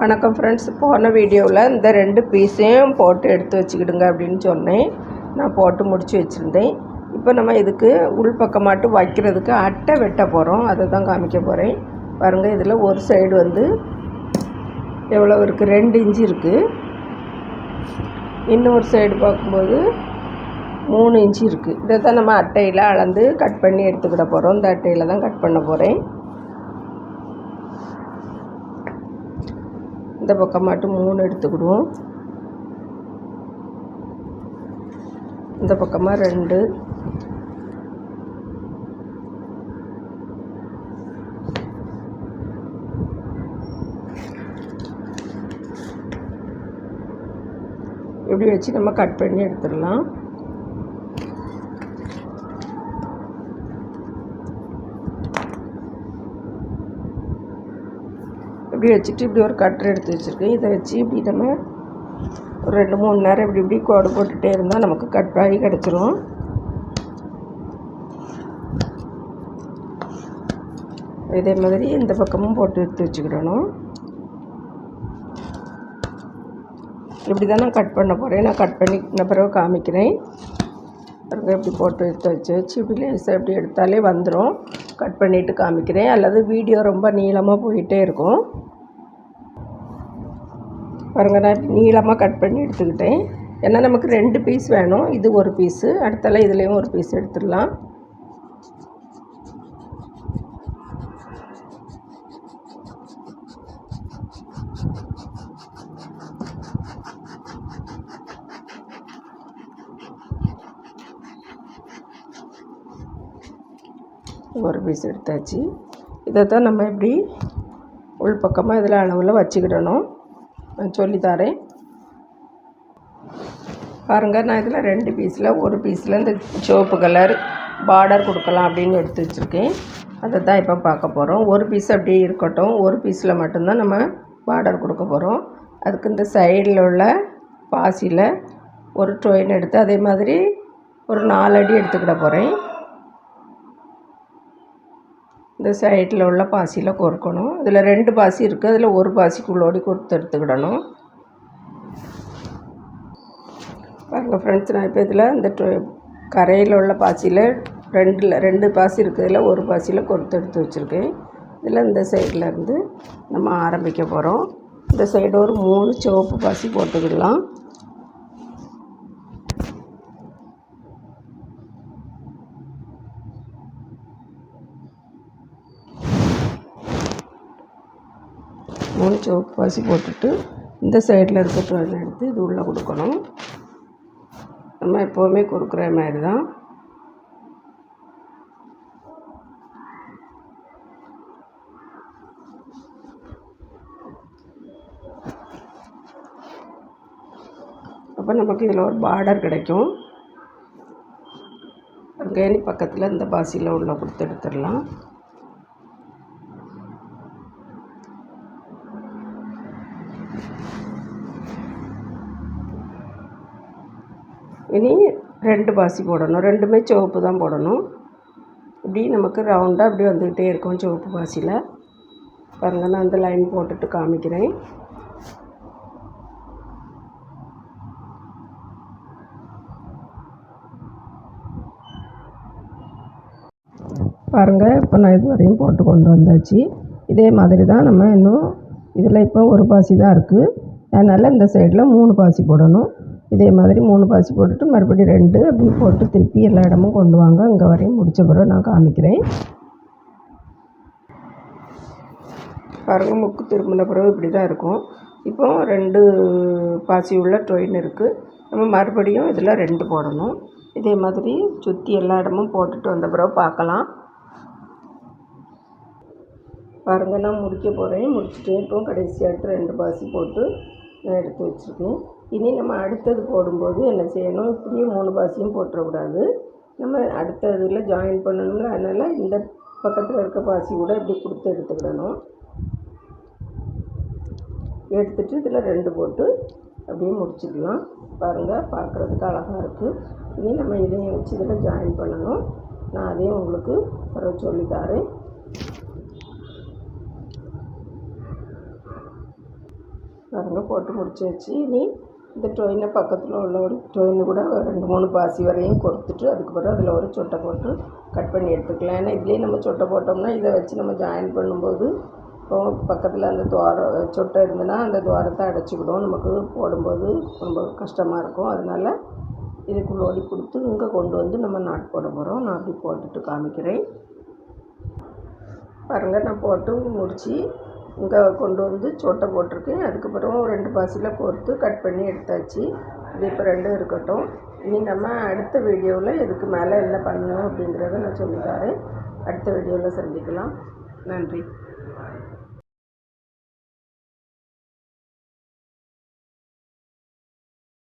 வணக்கம் ஃப்ரெண்ட்ஸ் போன வீடியோவில் இந்த ரெண்டு பீஸையும் போட்டு எடுத்து வச்சுக்கிடுங்க அப்படின்னு சொன்னேன். நான் போட்டு முடித்து வச்சுருந்தேன். இப்போ நம்ம இதுக்கு உள்பக்கமாட்டு வைக்கிறதுக்கு அட்டை வெட்ட போகிறோம் அதை தான் காமிக்க போகிறேன் பாருங்கள் இதில் ஒரு சைடு வந்து எவ்வளோ இருக்குது ரெண்டு இன்ச்சு இருக்குது இன்னொரு சைடு பார்க்கும்போது மூணு இன்ச்சு இருக்குது இதை தான் நம்ம அட்டையில் அளந்து கட் பண்ணி எடுத்துக்கிட போகிறோம் இந்த அட்டையில் தான் கட் பண்ண போகிறேன் இந்த பக்கம் மட்டும் மூணு எடுத்துக்கிடுவோம். இந்த பக்கமாக ரெண்டு. இப்படி வச்சு நம்ம கட் பண்ணி எடுத்துடலாம். இப்படி வச்சுட்டு இப்படி ஒரு கட்டர் எடுத்து வச்சுருக்கேன். இதை வச்சு இப்படி நம்ம ஒரு ரெண்டு மூணு நேரம் இப்படி இப்படி கோடு போட்டுகிட்டே இருந்தால் நமக்கு கட் ஆகி கிடச்சிரும். இதே மாதிரி இந்த பக்கமும் போட்டு எடுத்து வச்சுக்கிடணும். இப்படி தான் நான் கட் பண்ண போகிறேன் நான் கட் பண்ணி பிறகு காமிக்கிறேன். பிறகு இப்படி போட்டு எடுத்து வச்சு வச்சு இப்படி லேசாக இப்படி எடுத்தாலே வந்துடும் கட் பண்ணிவிட்டு காமிக்கிறேன். அல்லது வீடியோ ரொம்ப நீளமாக போயிட்டே இருக்கும். பாருங்கள் நான் நீளமாக கட் பண்ணி எடுத்துக்கிட்டேன். ஏன்னா நமக்கு ரெண்டு பீஸ் வேணும். இது ஒரு பீஸு அடுத்தால இதுலேயும் ஒரு பீஸ் எடுத்துடலாம். ஒரு பீஸ் எடுத்தாச்சு. இதை தான் நம்ம எப்படி உள்பக்கமாக இதில் அளவில் வச்சுக்கிடணும். சொல்லித்தரேன் பாருங்கள் நான் இதில் ரெண்டு பீஸில் ஒரு பீஸில் இந்த சிவப்பு கலர் பார்டர் கொடுக்கலாம் அப்படின்னு எடுத்து வச்சுருக்கேன். அதை தான் இப்போ பார்க்க போகிறோம் ஒரு பீஸ் அப்படியே இருக்கட்டும். ஒரு பீஸில் மட்டும்தான் நம்ம பார்டர் கொடுக்க போகிறோம் அதுக்கு இந்த சைடில் உள்ள பாசியில் ஒரு ட்ரெயின் எடுத்து அதே மாதிரி ஒரு நாலு அடி எடுத்துக்கிட போகிறேன் இந்த சைடில் உள்ள பாசியில் கொறுக்கணும் இதில் ரெண்டு பாசி இருக்குது அதில் ஒரு பாசிக்குள்ளோடி கொடுத்து எடுத்துக்கிடணும். பாருங்கள் ஃப்ரெண்ட்ஸ் நான் இப்போ இதில் இந்த கரையில் உள்ள பாசியில் ரெண்டில் ரெண்டு பாசி இருக்கிறதுல ஒரு பாசியில் கொடுத்து எடுத்து வச்சுருக்கேன். இதில் இந்த சைடில் இருந்து நம்ம ஆரம்பிக்க போகிறோம் இந்த சைடு ஒரு மூணு சிவப்பு பாசி போட்டுக்கிடலாம். மூணு சிவப்பு பாசி போட்டுட்டு இந்த சைடில் இருக்க ட்ரெயின் எடுத்து இது உள்ளே கொடுக்கணும். நம்ம எப்போவுமே கொடுக்குற மாதிரி தான் அப்போ நமக்கு இதில் ஒரு பார்டர் கிடைக்கும். கேணி பக்கத்தில் இந்த பாசியில் உள்ள கொடுத்து எடுத்துடலாம். இனி ரெண்டு பாசி போடணும். ரெண்டுமே சிவப்பு தான் போடணும். இப்படி நமக்கு ரவுண்டாக அப்படி வந்துக்கிட்டே இருக்கும் சிவப்பு பாசியில். பாருங்கள் நான் அந்த லைன் போட்டுட்டு காமிக்கிறேன். பாருங்கள் இப்போ நான் இது வரையும் போட்டு கொண்டு வந்தாச்சு. இதே மாதிரி தான் நம்ம இன்னும் இதில் இப்போ ஒரு பாசி தான் இருக்குது அதனால் இந்த சைடில் மூணு பாசி போடணும். இதே மாதிரி மூணு பாசி போட்டுட்டு மறுபடியும் ரெண்டு அப்படின்னு போட்டு திருப்பி எல்லா இடமும் கொண்டு வாங்க. அங்கே வரையும் முடித்த பிறகு நான் காமிக்கிறேன். பாருங்கள் முக்கு திரும்பின பிறகு இப்படி தான் இருக்கும். இப்போ ரெண்டு பாசி உள்ள ட்ரெயின் இருக்குது நம்ம மறுபடியும் இதில் ரெண்டு போடணும். இதே மாதிரி சுற்றி எல்லா இடமும் போட்டுட்டு வந்த பிறகு பார்க்கலாம். பாருங்கள் நான் முடிக்க போகிறேன் முடிச்சுட்டு இப்போ கடைசியாட்டு ரெண்டு பாசி போட்டு நான் எடுத்து வச்சுருக்கேன். இனி நம்ம அடுத்தது போடும்போது என்ன செய்யணும்? இப்படியே மூணு பாசியும் போட்டுறக்கூடாது. நம்ம அடுத்த இதில் ஜாயின் பண்ணணும்ல அதனால் இந்த பக்கத்தில் இருக்க பாசி கூட இப்படி கொடுத்து எடுத்துக்கிடணும். எடுத்துகிட்டு இதில் ரெண்டு போட்டு அப்படியே முடிச்சுக்கலாம் பாருங்கள் பார்க்குறதுக்கு அழகாக இருக்குது இனி நம்ம இதையும் வச்சு இதில் ஜாயின் பண்ணணும். நான் அதையும் உங்களுக்கு பிறகு சொல்லித்தாரேன் பாருங்க போட்டு முடிச்சு வச்சு இனி இந்த டொயினை பக்கத்தில் உள்ள ஒரு டொயினு கூட ரெண்டு மூணு பாசி வரையும் கொடுத்துட்டு அதுக்கு பிறகு அதில் ஒரு சொட்டை போட்டு கட் பண்ணி எடுத்துக்கலாம். ஏன்னா இதுலேயே நம்ம சொட்டை போட்டோம்னா இதை வச்சு நம்ம ஜாயின் பண்ணும்போது இப்போ பக்கத்தில் அந்த துவாரம் சொட்டை இருந்ததுன்னா அந்த துவாரத்தை அடைச்சிக்கிடும் நமக்கு போடும்போது ரொம்ப கஷ்டமாக இருக்கும். அதனால் இதுக்குள்ள ஓடி கொடுத்து இங்கே கொண்டு வந்து நம்ம நாட் போட போகிறோம் நான் அப்படி போட்டுட்டு காமிக்கிறேன். பாருங்கள் நான் போட்டு முடித்து இங்கே கொண்டு வந்து சோட்டை போட்டிருக்கேன். அதுக்கப்புறம் ரெண்டு பாசியில் கோர்த்து கட் பண்ணி எடுத்தாச்சு. இது இப்போ ரெண்டும் இருக்கட்டும். இனி நம்ம அடுத்த வீடியோவில் இதுக்கு மேலே என்ன பண்ணணும் அப்படிங்கிறத நான் சொல்லித்தரேன் அடுத்த வீடியோவில் சந்திக்கலாம். நன்றி.